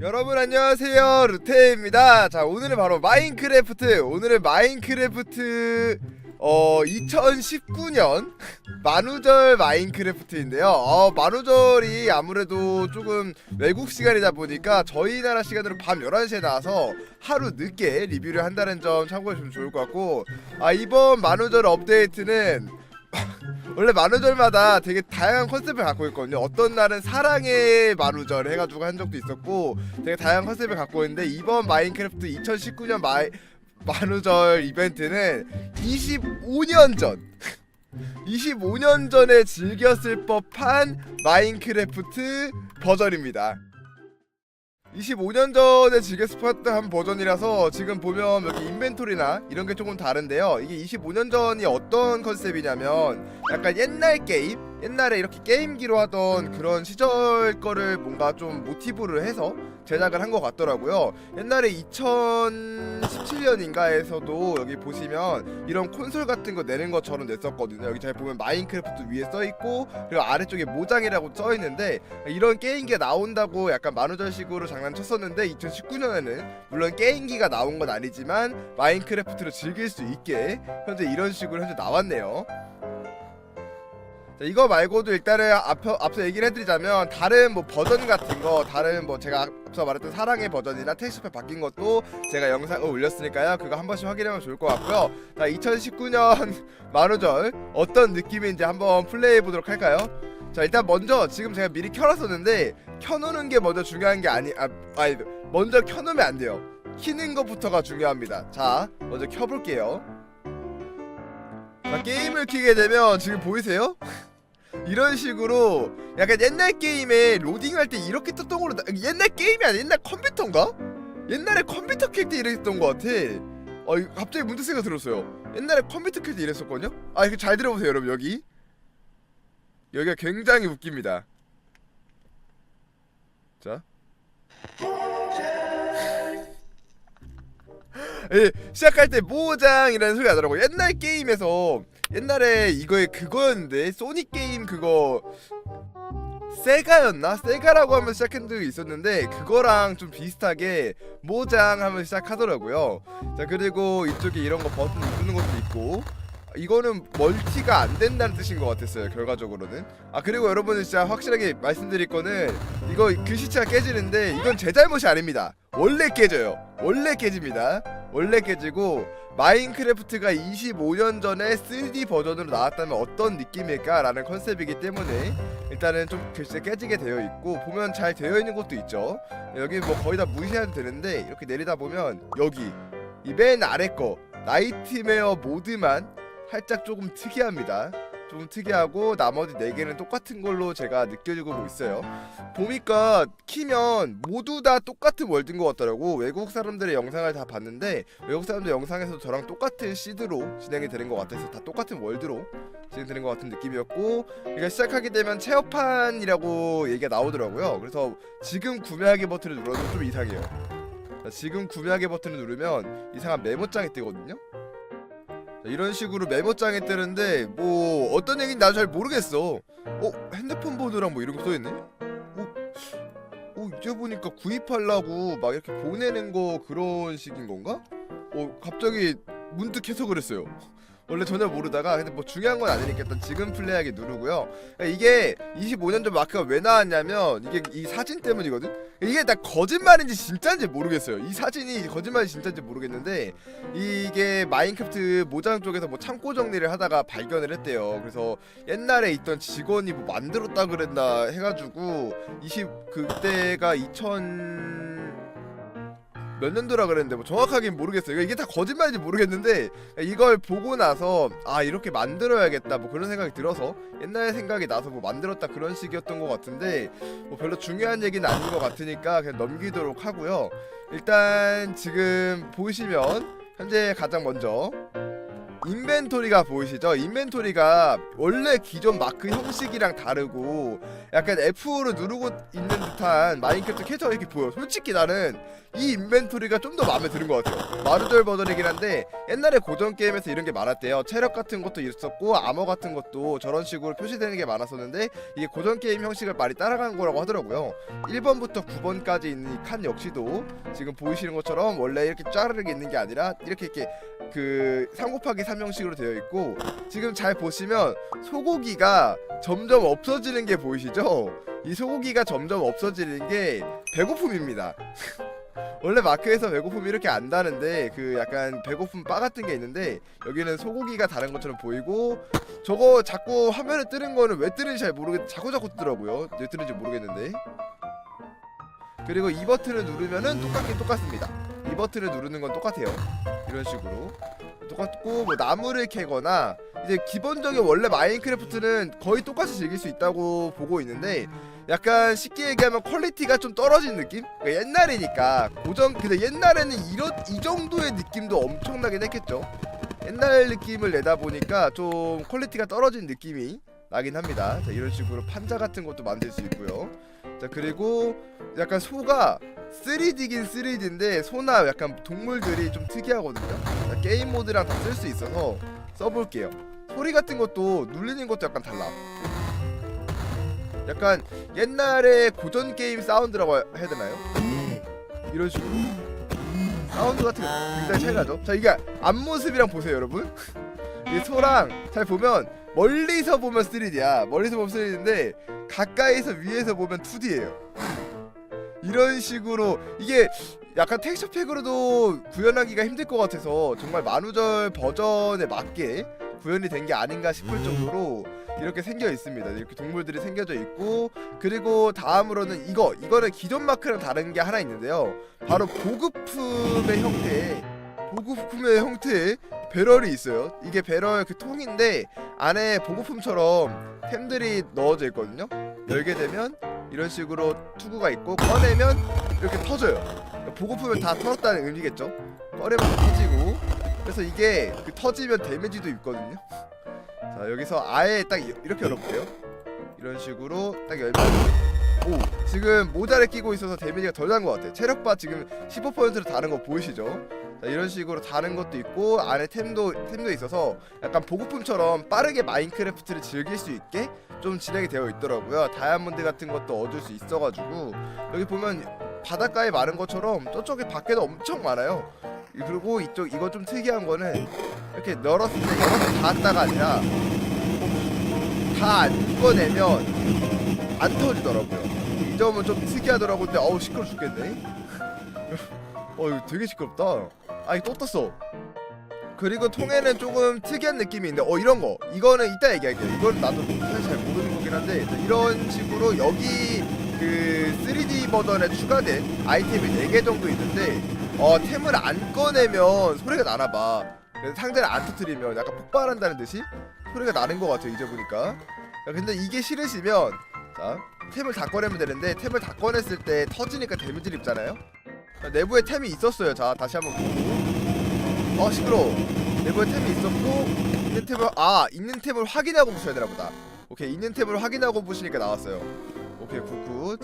여러분 안녕하세요. 루테입니다. 자 오늘은 바로 마인크래프트 오늘은 마인크래프트 어 2019년 만우절 마인크래프트인데요. 어 만우절이 아무래도 조금 외국 시간이다 보니까 저희 나라 시간으로 밤 11시에 나와서 하루 늦게 리뷰를 한다는 점 참고해 주면 좋을 것 같고 아 이번 만우절 업데이트는 원래 만우절마다 되게 다양한 컨셉을 갖고 있거든요. 어떤 날은 사랑의 만우절 해가지고 한 적도 있었고 되게 다양한 컨셉을 갖고 있는데 이번 마인크래프트 2019년 마이, 만우절 이벤트는 25년 전 25년 전에 즐겼을 법한 마인크래프트 버전입니다. 25년 전에 즐겼을 법한 버전이라서 지금 보면 여기 인벤토리나 이런 게 조금 다른데요. 이게 25년 전이 어떤 컨셉이냐면 약간 옛날 게임, 옛날에 이렇게 게임기로 하던 그런 시절 거를 뭔가 좀 모티브를 해서 제작을 한 것 같더라고요. 옛날에 2017년인가에서도 여기 보시면 이런 콘솔 같은 거 내는 것처럼 냈었거든요. 여기 잘 보면 마인크래프트 위에 써 있고 그리고 아래쪽에 모장이라고 써 있는데 이런 게임기가 나온다고 약간 만우절식으로 장난쳤었는데 2019년에는 물론 게임기가 나온 건 아니지만 마인크래프트를 즐길 수 있게 현재 이런 식으로 현재 나왔네요. 자, 이거 말고도 일단은 앞서, 앞서 얘기를 해드리자면 다른 뭐 버전 같은 거 다른 뭐 제가 앞서 말했던 사랑의 버전이나 텍스처팩 바뀐 것도 제가 영상을 올렸으니까요. 그거 한 번씩 확인하면 좋을 것 같고요. 자 2019년 만우절 어떤 느낌인지 한번 플레이해 보도록 할까요? 자 일단 먼저 지금 제가 미리 켜놨었는데 켜놓는 게 먼저 중요한 게 아니 아 아니 먼저 켜놓으면 안 돼요. 키는 것부터가 중요합니다. 자 먼저 켜볼게요 자 게임을 키게 되면 지금 보이세요? 이런 식으로 약간 옛날 게임에 로딩할 때 이렇게 떴던 걸로 나- 옛날 게임이 아니야 옛날 컴퓨터인가? 옛날에 컴퓨터 켤 때 이랬던 것 같아 어 갑자기 문득 생각 들었어요 옛날에 컴퓨터 켤 때 이랬었거든요? 아 이거 잘 들어보세요 여러분 여기 여기가 굉장히 웃깁니다 자 시작할 때 모장이라는 소리가 나더라고 옛날 게임에서 옛날에 이거에 그거였는데 소닉 게임 그거 세가였나? 세가라고 하면 시작한 적이 있었는데 그거랑 좀 비슷하게 모장 하면 시작하더라고요. 자 그리고 이쪽에 이런 거 버튼 누르는 것도 있고 이거는 멀티가 안 된다는 뜻인 것 같았어요 결과적으로는. 아 그리고 여러분은 진짜 확실하게 말씀드릴 거는 이거 글씨체가 깨지는데 이건 제 잘못이 아닙니다. 원래 깨져요. 원래 깨집니다 원래 깨지고 마인크래프트가 25년 전에 3D 버전으로 나왔다면 어떤 느낌일까 라는 컨셉이기 때문에 일단은 좀 글씨 깨지게 되어 있고 보면 잘 되어 있는 것도 있죠. 여기 뭐 거의 다 무시해도 되는데 이렇게 내리다 보면 여기 이 맨 아래 거 나이트메어 모드만 살짝 조금 특이합니다 좀 특이하고 나머지 네 개는 똑같은 걸로 제가 느껴지고 있어요. 보니까 키면 모두 다 똑같은 월드인 것 같더라고. 외국 사람들의 영상을 다 봤는데 외국 사람들 영상에서도 저랑 똑같은 시드로 진행이 되는 것 같아서 다 똑같은 월드로 진행되는 것 같은 느낌이었고 이게 시작하게 되면 체어판이라고 얘기가 나오더라고요. 그래서 지금 구매하기 버튼을 눌러도 좀 이상해요. 자, 지금 구매하기 버튼을 누르면 이상한 메모장이 뜨거든요. 자, 이런 식으로 메모장에 뜨는데 뭐 어떤 얘기인지 나도 잘 모르겠어. 어 핸드폰 번호랑 뭐 이런 거 써있네? 어, 어 이제 보니까 구입하려고 막 이렇게 보내는 거 그런 식인 건가? 어 갑자기 문득 해서 그랬어요. 원래 전혀 모르다가 근데 뭐 중요한 건 아니니까 일단 지금 플레이하기 누르고요. 그러니까 이게 25년 전 마크가 왜 나왔냐면 이게 이 사진 때문이거든. 이게 다 거짓말인지 진짜인지 모르겠어요. 이 사진이 거짓말인지 진짜인지 모르겠는데 이게 마인크래프트 모장 쪽에서 뭐 창고 정리를 하다가 발견을 했대요. 그래서 옛날에 있던 직원이 뭐 만들었다 그랬나 해가지고 20 그때가 2000 몇 년도라 그랬는데 뭐 정확하긴 모르겠어요. 이게 다 거짓말인지 모르겠는데 이걸 보고 나서 아 이렇게 만들어야겠다 뭐 그런 생각이 들어서 옛날 생각이 나서 뭐 만들었다 그런 식이었던 것 같은데 뭐 별로 중요한 얘기는 아닌 것 같으니까 그냥 넘기도록 하고요. 일단 지금 보시면 현재 가장 먼저 인벤토리가 보이시죠? 인벤토리가 원래 기존 마크 형식이랑 다르고 약간 F로 누르고 있는 듯한 마인크래프트 캐릭터가 이렇게 보여. 솔직히 나는 이 인벤토리가 좀 더 마음에 드는 것 같아요. 마루절 버전이긴 한데 옛날에 고전 게임에서 이런 게 많았대요. 체력 같은 것도 있었고 암호 같은 것도 저런 식으로 표시되는 게 많았었는데 이게 고전 게임 형식을 많이 따라간 거라고 하더라고요. 1번부터 9번까지 있는 이 칸 역시도 지금 보이시는 것처럼 원래 이렇게 짜르르게 있는 게 아니라 이렇게 이렇게 그3 곱하기 3 형식으로 되어 있고 지금 잘 보시면 소고기가 점점 없어지는 게 보이시죠? 이 소고기가 점점 없어지는 게 배고픔입니다. 원래 마크에서 배고픔이 이렇게 안 다는데 그 약간 배고픔 바 같은 게 있는데 여기는 소고기가 다른 것처럼 보이고 저거 자꾸 화면에 뜨는 거는 왜 뜨는지 잘 모르겠 자꾸 자꾸 뜨더라고요. 왜 뜨는지 모르겠는데. 그리고 이 버튼을 누르면은 똑같긴 똑같습니다. 이 버튼을 누르는 건 똑같아요. 이런 식으로 똑같고 뭐 나무를 캐거나 이제 기본적인 원래 마인크래프트는 거의 똑같이 즐길 수 있다고 보고 있는데 약간 쉽게 얘기하면 퀄리티가 좀 떨어진 느낌? 그러니까 옛날이니까 고전 근데 옛날에는 이런 이 정도의 느낌도 엄청나긴 했겠죠. 옛날 느낌을 내다 보니까 좀 퀄리티가 떨어진 느낌이 나긴 합니다. 자, 이런 식으로 판자 같은 것도 만들 수 있고요. 자 그리고 약간 소가 3D긴 3D인데 소나 약간 동물들이 좀 특이하거든요. 자, 게임 모드랑 다 쓸 수 있어서 써볼게요. 소리 같은 것도 눌리는 것도 약간 달라. 약간 옛날에 고전 게임 사운드라고 해야 되나요? 이런 식으로 사운드 같은 거 굉장히 차이 나죠? 자 이게 앞모습이랑 보세요 여러분 이 소랑 잘 보면 멀리서 보면 3D야 멀리서 보면 3D인데 가까이서 위에서 보면 2D예요 이런 식으로 이게 약간 텍스처 팩으로도 구현하기가 힘들 것 같아서 정말 만우절 버전에 맞게 구현이 된 게 아닌가 싶을 정도로 이렇게 생겨 있습니다. 이렇게 동물들이 생겨져 있고 그리고 다음으로는 이거 이거는 기존 마크랑 다른 게 하나 있는데요. 바로 보급품의 형태 보급품의 형태의 배럴이 있어요. 이게 배럴 그 통인데 안에 보급품처럼 템들이 넣어져 있거든요. 열게 되면 이런 식으로 투구가 있고 꺼내면 이렇게 터져요. 보급품을 다 털었다는 의미겠죠. 꺼내면 다 터지고 그래서 이게 그 터지면 데미지도 있거든요. 자 여기서 아예 딱 이- 이렇게 열어볼게요. 이런 식으로 딱 열면 오 지금 모자를 끼고 있어서 데미지가 덜 난 것 같아. 체력바 지금 15%로 다른 거 보이시죠? 자, 이런 식으로 다른 것도 있고 안에 템도 템도 있어서 약간 보급품처럼 빠르게 마인크래프트를 즐길 수 있게 좀 진행이 되어 있더라고요. 다이아몬드 같은 것도 얻을 수 있어가지고 여기 보면 바닷가에 많은 것처럼 저쪽에 밖에도 엄청 많아요. 이- 그리고 이쪽 이거 좀 특이한 거는 이렇게 널었을 때 열어서 닿았다가 아니라 다 안 꺼내면 안 터지더라고요. 이 점은 좀 특이하더라고. 근데 어우 시끄러 죽겠네. 어 이거 되게 시끄럽다. 아 이거 또 떴어. 그리고 통에는 조금 특이한 느낌이 있는데 어 이런 거 이거는 이따 얘기할게요. 이건 나도 사실 잘 모르는 거긴 한데 이런 식으로 여기 그 3D 버전에 추가된 아이템이 4개 정도 있는데 어 템을 안 꺼내면 소리가 나나 봐. 그래서 상대를 안 터뜨리면 약간 폭발한다는 듯이 소리가 나는 것 같아요. 이제 보니까. 야, 근데 이게 싫으시면 자 템을 다 꺼내면 되는데 템을 다 꺼냈을 때 터지니까 데미지를 입잖아요. 자, 내부에 템이 있었어요. 자 다시 한번 보고. 어 시끄러. 워 내부에 템이 있었고 있는 템을 아 있는 템을 확인하고 부셔야 되나 보다. 오케이 있는 템을 확인하고 부시니까 나왔어요. 오케이 굿굿.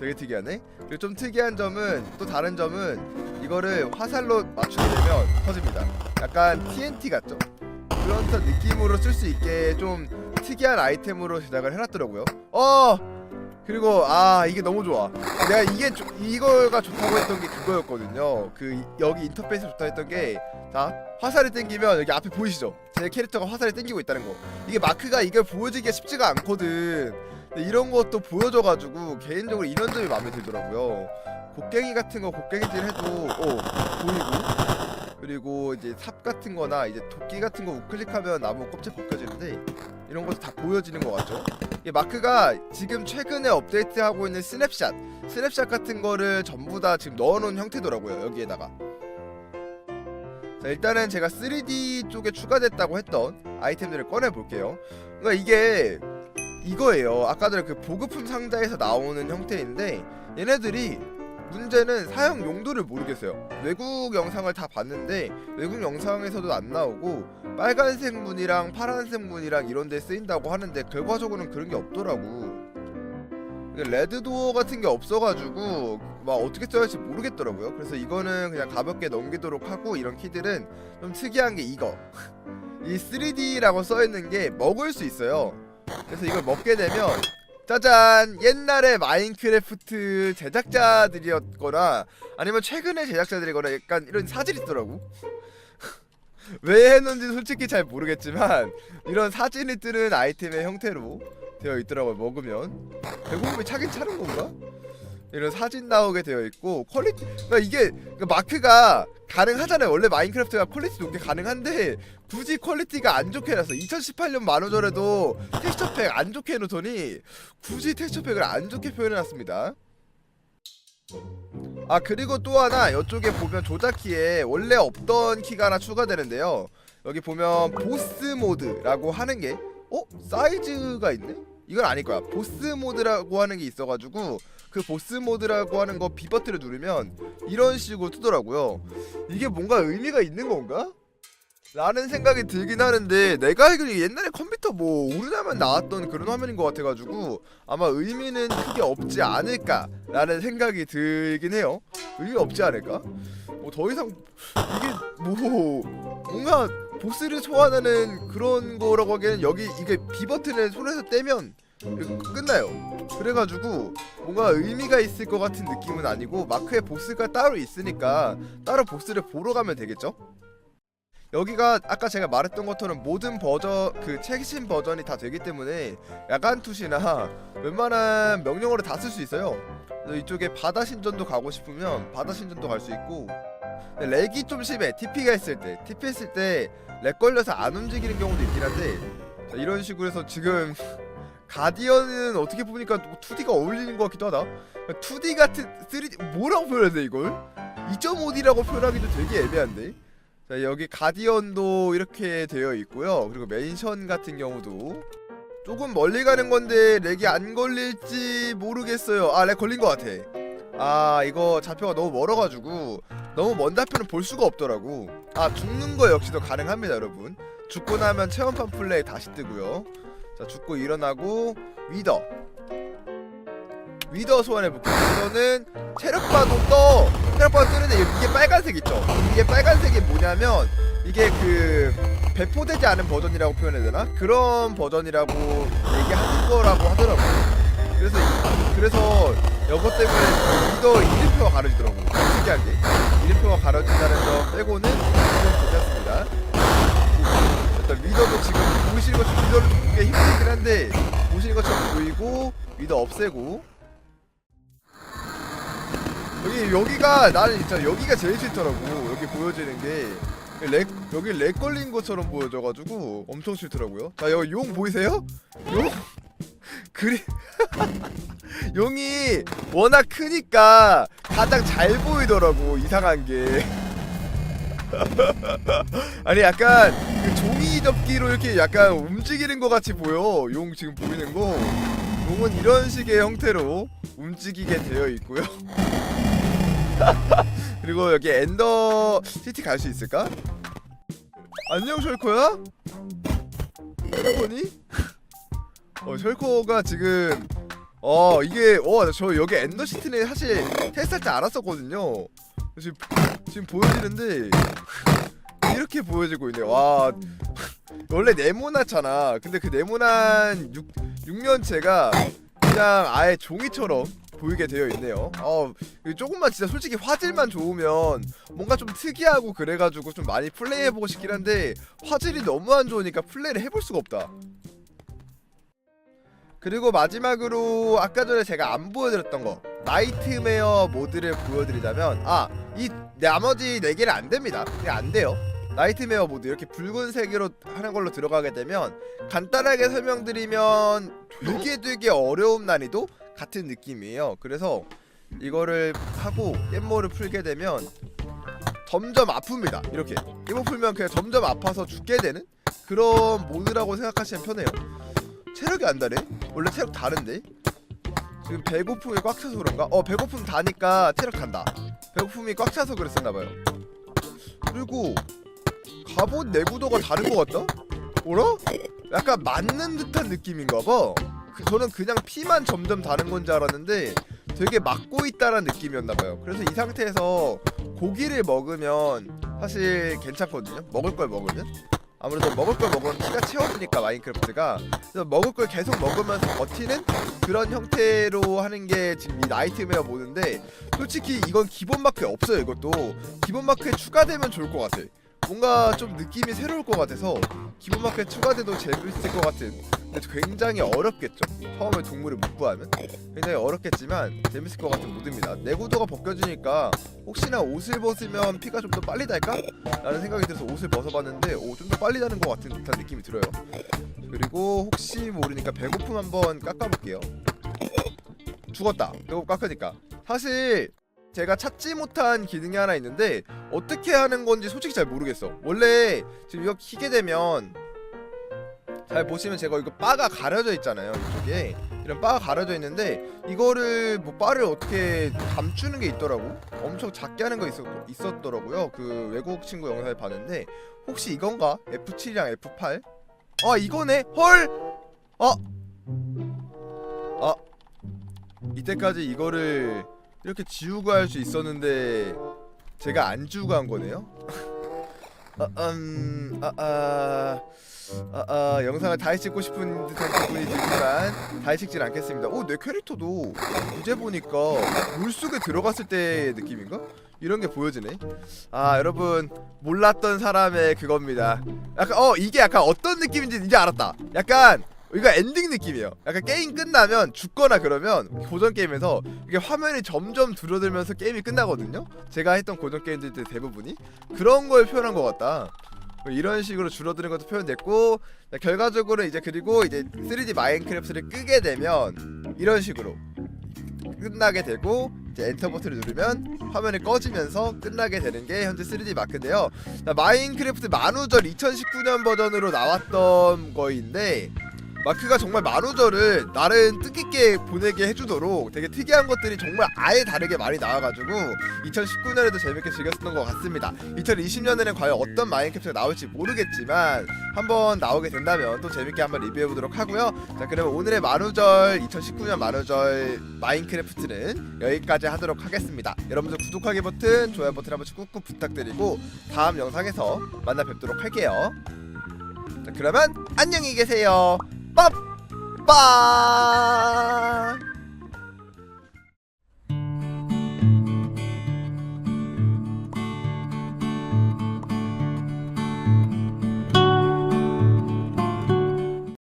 되게 특이하네. 그리고 좀 특이한 점은 또 다른 점은 이거를 화살로 맞추게 되면 터집니다. 약간 TNT 같죠? 그런 느낌으로 쓸 수 있게 좀 특이한 아이템으로 제작을 해놨더라고요. 어 그리고 아 이게 너무 좋아. 내가 이게 조, 이거가 좋다고 했던 게 그거였거든요. 그 이- 여기 인터페이스 좋다 했던 게 자 화살이 땡기면 여기 앞에 보이시죠? 제 캐릭터가 화살이 땡기고 있다는 거. 이게 마크가 이걸 보여주기가 쉽지가 않거든. 이런 것도 보여줘가지고 개인적으로 이런 점이 마음에 들더라고요. 곡괭이 같은 거 곡괭이질 해도 어 보이고 그리고 이제 삽 같은 거나 이제 도끼 같은 거 우클릭하면 나무 껍질 벗겨지는데 이런 것도 다 보여지는 것 같죠? 이 마크가 지금 최근에 업데이트하고 있는 스냅샷. 스냅샷 같은 거를 전부 다 지금 넣어놓은 형태더라고요 여기에다가. 자 일단은 제가 3D 쪽에 추가됐다고 했던 아이템들을 꺼내 볼게요. 그러니까 이게 이거예요. 아까 전에 그 보급품 상자에서 나오는 형태인데 얘네들이 문제는 사용 용도를 모르겠어요. 외국 영상을 다 봤는데 외국 영상에서도 안 나오고 빨간색 문이랑 파란색 문이랑 이런 데 쓰인다고 하는데 결과적으로는 그런 게 없더라고. 레드 도어 같은 게 없어가지고 막 어떻게 써야 할지 모르겠더라고요. 그래서 이거는 그냥 가볍게 넘기도록 하고 이런 키들은 좀 특이한 게 이거 이 3D라고 써 있는 게 먹을 수 있어요. 그래서 이걸 먹게 되면 짜잔 옛날에 마인크래프트 제작자들이었거나 아니면 최근에 제작자들이거나 약간 이런 사진이 있더라고. 왜 했는지 솔직히 잘 모르겠지만 이런 사진이 뜨는 아이템의 형태로 되어 있더라고요. 먹으면 배고픔이 차긴 차는 건가? 이런 사진 나오게 되어 있고 퀄리티 그러니까 이게 그러니까 마크가 가능하잖아요. 원래 마인크래프트가 퀄리티 높게 가능한데 굳이 퀄리티가 안 좋게 해놨어. 2018년 만원절에도 텍스처팩 안 좋게 해놓더니 굳이 텍스처팩을 안 좋게 표현해놨습니다. 아 그리고 또 하나 이쪽에 보면 조작키에 원래 없던 키가 하나 추가되는데요. 여기 보면 보스 모드라고 하는 게 어? 사이즈가 있네? 이건 아닐 거야. 보스 모드라고 하는 게 있어가지고 그 보스 모드라고 하는 거 B 버튼을 누르면 이런 식으로 뜨더라고요. 이게 뭔가 의미가 있는 건가? 라는 생각이 들긴 하는데 내가 알기로 옛날에 컴퓨터 뭐 오르나만 나왔던 그런 화면인 것 같아가지고 아마 의미는 크게 없지 않을까라는 생각이 들긴 해요. 의미 없지 않을까? 뭐 더 이상 이게 뭐 뭔가 보스를 소환하는 그런 거라고 하기에는 여기 이게 B 버튼을 손에서 떼면 끝나요. 그래가지고 뭔가 의미가 있을 것 같은 느낌은 아니고 마크에 보스가 따로 있으니까 따로 보스를 보러 가면 되겠죠? 여기가 아까 제가 말했던 것처럼 모든 버전 그 최신 버전이 다 되기 때문에 야간 투시나 웬만한 명령어를 다 쓸 수 있어요. 이쪽에 바다 신전도 가고 싶으면 바다 신전도 갈 수 있고 렉이 좀 심해. TP가 했을 때 TP 했을 때 렉 걸려서 안 움직이는 경우도 있긴 한데 자, 이런 식으로 해서 지금 가디언은 어떻게 보니까 2D가 어울리는 것 같기도 하다. 2D 같은 3D 뭐라고 표현해야 돼 이걸? 2.5D라고 표현하기도 되게 애매한데. 자 여기 가디언도 이렇게 되어 있고요. 그리고 맨션 같은 경우도 조금 멀리 가는 건데 렉이 안 걸릴지 모르겠어요. 아 렉 걸린 것 같아. 아 이거 좌표가 너무 멀어가지고 너무 먼 좌표는 볼 수가 없더라고. 아 죽는 거 역시도 가능합니다, 여러분. 죽고 나면 체험판 플레이 다시 뜨고요. 자 죽고 일어나고 위더 위더 소환해볼게요 위더는 체력바도 떠 체력바도 뜨는데 이게 빨간색 있죠 이게 빨간색이 뭐냐면 이게 그 배포되지 않은 버전이라고 표현해야 되나? 그런 버전이라고 얘기하는 거라고 하더라고요 그래서 이- 그래서 이것 때문에 위더 이름표가 가려지더라고 특이한 게. 이름표가 가려진다는 점 빼고는 좀 괜찮습니다. 위더도 지금 보이시는 것처럼 좀 보기가 힘들긴 한데 보시는 것처럼 보이고 위더 없애고. 여기 여기가 나는 진짜 여기가 제일 싫더라고. 여기 보여지는 게 렉 여기 렉 걸린 것처럼 보여져가지고 엄청 싫더라고요. 자 여기 용 보이세요? 용 그리 용이 워낙 크니까 가장 잘 보이더라고 이상한 게 아니 약간 그 종이 접기로 이렇게 약간 움직이는 것 같이 보여 용 지금 보이는 거 용은 이런 식의 형태로 움직이게 되어 있고요 그리고 여기 엔더 시티 갈 수 있을까? 안녕 셜코야? 셜코니? 어 셜코가 지금 어 이게 어저 여기 엔더 시티는 사실 테스트할 때 알았었거든요 지금 지금 보여지는데 이렇게 보여지고 있네. 와 원래 네모나잖아. 근데 그 네모난 육 육면체가 그냥 아예 종이처럼 보이게 되어 있네요. 어 조금만 진짜 솔직히 화질만 좋으면 뭔가 좀 특이하고 그래가지고 좀 많이 플레이해보고 싶긴 한데 화질이 너무 안 좋으니까 플레이를 해볼 수가 없다. 그리고 마지막으로 아까 전에 제가 안 보여드렸던 거 나이트메어 모드를 보여드리자면 아 이 나머지 네 개는 안 됩니다. 안 돼요. 나이트메어 모드 이렇게 붉은색으로 하는 걸로 들어가게 되면 간단하게 설명드리면 되게 되게 어려운 난이도 같은 느낌이에요. 그래서 이거를 하고 깻모를 풀게 되면 점점 아픕니다. 이렇게 깻모 풀면 그냥 점점 아파서 죽게 되는 그런 모드라고 생각하시면 편해요. 체력이 안 다네? 원래 체력 다른데? 지금 배고픔이 꽉 차서 그런가? 어 배고픔 다니까 체력 간다 배고픔이 꽉 차서 그랬었나봐요 그리고 갑옷 내구도가 다른 것 같다? 뭐라? 약간 맞는 듯한 느낌인가봐 그, 저는 그냥 피만 점점 다른 건 줄 알았는데 되게 맞고 있다는 느낌이었나봐요 그래서 이 상태에서 고기를 먹으면 사실 괜찮거든요 먹을 걸 먹으면 아무래도 먹을 걸 먹으면 피가 채워지니까 마인크래프트가. 그래서 먹을 걸 계속 먹으면서 버티는 그런 형태로 하는 게 지금 이 나이트메어 모드인데 솔직히 이건 기본 마크에 없어요 이것도. 기본 마크에 추가되면 좋을 것 같아 뭔가 좀 느낌이 새로울 것 같아서 기본 마크에 추가돼도 재밌을 것 같은. 근데 굉장히 어렵겠죠. 처음에 동물을 못 구하면? 굉장히 어렵겠지만 재밌을 것 같은 모드입니다. 내구도가 벗겨지니까 혹시나 옷을 벗으면 피가 좀 더 빨리 달까? 라는 생각이 들어서 옷을 벗어봤는데 오좀더 빨리 다는 것 같은 듯한 느낌이 들어요. 그리고 혹시 모르니까 배고픔 한번 깎아볼게요. 죽었다. 배고픔 깎으니까. 사실 제가 찾지 못한 기능이 하나 있는데 어떻게 하는 건지 솔직히 잘 모르겠어 원래 지금 이거 키게 되면 잘 보시면 제가 이거 바가 가려져 있잖아요 이쪽에 이런 바가 가려져 있는데 이거를 뭐 바를 어떻게 감추는 게 있더라고 엄청 작게 하는 거 있었, 있었더라고요 그 외국 친구 영상을 봤는데 혹시 이건가? F7이랑 F8? 아 이거네? 헐! 어? 아 이때까지 이거를 이렇게 지우고 할 수 있었는데 제가 안 지우고 한 거네요? 아, 음, 아, 아, 아, 아, 영상을 다시 찍고 싶은 듯한 기분이 들지만 다시 찍진 않겠습니다. 오, 내 캐릭터도 이제 보니까 물속에 들어갔을 때의 느낌인가? 이런 게 보여지네. 아, 여러분 몰랐던 사람의 그겁니다. 약간 어 이게 약간 어떤 느낌인지 이제 알았다. 약간 이거 엔딩 느낌이에요. 약간 게임 끝나면 죽거나 그러면 고전 게임에서 이게 화면이 점점 줄어들면서 게임이 끝나거든요. 제가 했던 고전 게임들 대부분이 그런 걸 표현한 것 같다. 뭐 이런 식으로 줄어드는 것도 표현됐고 자, 결과적으로 이제 그리고 이제 3D 마인크래프트를 끄게 되면 이런 식으로 끝나게 되고 이제 엔터 버튼을 누르면 화면이 꺼지면서 끝나게 되는 게 현재 3D 마크인데요. 자, 마인크래프트 만우절 2019년 버전으로 나왔던 거인데 마크가 정말 만우절을 나름 뜻깊게 보내게 해주도록 되게 특이한 것들이 정말 아예 다르게 많이 나와가지고 2019년에도 재밌게 즐겼었던 것 같습니다. 2020년에는 과연 어떤 마인크래프트가 나올지 모르겠지만 한번 나오게 된다면 또 재밌게 한번 리뷰해보도록 하고요. 자 그러면 오늘의 만우절 2019년 만우절 마인크래프트는 여기까지 하도록 하겠습니다. 여러분들 구독하기 버튼 좋아요 버튼 한 번씩 꾹꾹 부탁드리고 다음 영상에서 만나 뵙도록 할게요. 자 그러면 안녕히 계세요 빠빠